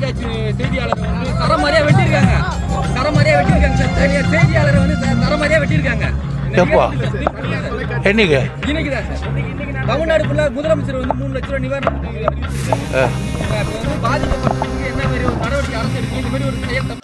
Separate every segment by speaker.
Speaker 1: தொலைக்காட்சி செய்தியாளர் வந்து தரமாரியா வெட்டியிருக்காங்க. தரமாரியா வெட்டியிருக்காங்க சார். தனியார் செய்தியாளரை வந்து தரமாரியா வெட்டியிருக்காங்க.
Speaker 2: எப்போ? என்னைக்கு?
Speaker 1: இன்னைக்கு தான் சார். தமிழ்நாடு ஃபுல்லாக முதலமைச்சர் வந்து மூணு லட்ச ரூபா நிவாரணம்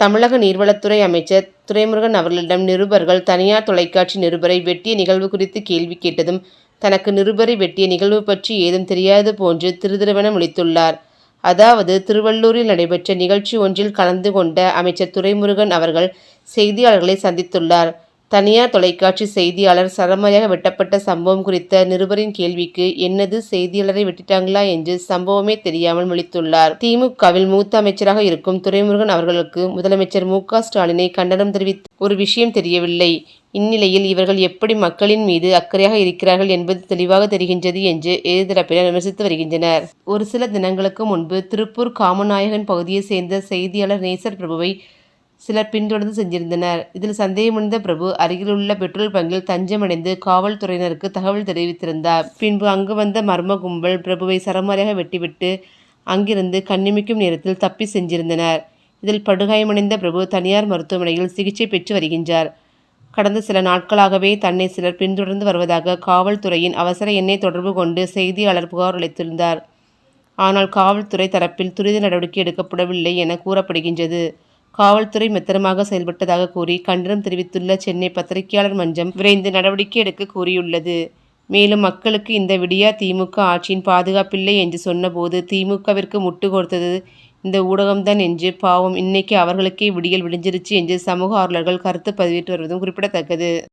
Speaker 3: தமிழக நீர்வளத்துறை அமைச்சர் துரைமுருகன் அவர்களிடம் நிருபர்கள் தனியார் தொலைக்காட்சி நிருபரை வெட்டிய நிகழ்வு குறித்து கேள்வி கேட்டதும் தனக்கு நிருபரை வெட்டிய நிகழ்வு பற்றி ஏதும் தெரியாது போன்று திருதிருவென முழித்துள்ளார் அதாவது திருவள்ளூரில் நடைபெற்ற நிகழ்ச்சி ஒன்றில் கலந்து கொண்ட அமைச்சர் துரைமுருகன் அவர்கள் செய்தியாளர்களை சந்தித்துள்ளார். தனியார் தொலைக்காட்சி செய்தியாளர் சரமாரியாக வெட்டப்பட்ட சம்பவம் குறித்த நிருபரின் கேள்விக்கு என்னது செய்தியாளரை வெட்டிட்டாங்களா என்று சம்பவமே தெரியாமல் முழித்துள்ளார். திமுகவில் மூத்த அமைச்சராக இருக்கும் துரைமுருகன் அவர்களுக்கு முதலமைச்சர் மு ஸ்டாலினை கண்டனம் தெரிவித்து ஒரு விஷயம் தெரியவில்லை. இந்நிலையில் இவர்கள் எப்படி மக்களின் மீது அக்கறையாக இருக்கிறார்கள் என்பது தெளிவாக தெரிகின்றது என்று எதிர்தரப்பினர் விமர்சித்து வருகின்றனர். ஒரு சில தினங்களுக்கு முன்பு திருப்பூர் காமநாயகன் பகுதியை சேர்ந்த செய்தியாளர் நேசர் பிரபுவை சிலர் பின்தொடர்ந்து சென்றிருந்தனர். இதில் சந்தேகமடைந்த பிரபு அருகிலுள்ள பெட்ரோல் பங்கில் தஞ்சமடைந்து காவல்துறையினருக்கு தகவல் தெரிவித்திருந்தார். பின்பு அங்கு வந்த மர்ம கும்பல் பிரபுவை சரமாரியாக வெட்டிவிட்டு அங்கிருந்து கண்ணிமிக்கும் நேரத்தில் தப்பி சென்றிருந்தனர். இதில் படுகாயமடைந்த பிரபு தனியார் மருத்துவமனையில் சிகிச்சை பெற்று வருகின்றார். கடந்த சில நாட்களாகவே தன்னை சிலர் பின்தொடர்ந்து வருவதாக காவல்துறையின் அவசர எண்ணை தொடர்பு கொண்டு செய்தியாளர் புகார் அளித்திருந்தார். ஆனால் காவல்துறை தரப்பில் துரித நடவடிக்கை எடுக்கப்படவில்லை என கூறப்படுகின்றது. காவல்துறை மெத்தனமாக செயல்பட்டதாக கூறி கண்டனம் தெரிவித்துள்ள சென்னை பத்திரிகையாளர் மன்றம் விரைந்து நடவடிக்கை எடுக்க கூறியுள்ளது. மேலும் மக்களுக்கு இந்த விடியா திமுக ஆட்சியின் பாதுகாப்பில்லை என்று சொன்னபோது திமுகவிற்கு முட்டு கொடுத்தது இந்த ஊடகம்தான் என்று பாவம். இன்னைக்கு அவர்களுக்கே விடியல் விடிஞ்சிருச்சு என்று சமூக ஆர்வலர்கள் கருத்து பதிவிட்டு வருவதும் குறிப்பிடத்தக்கது.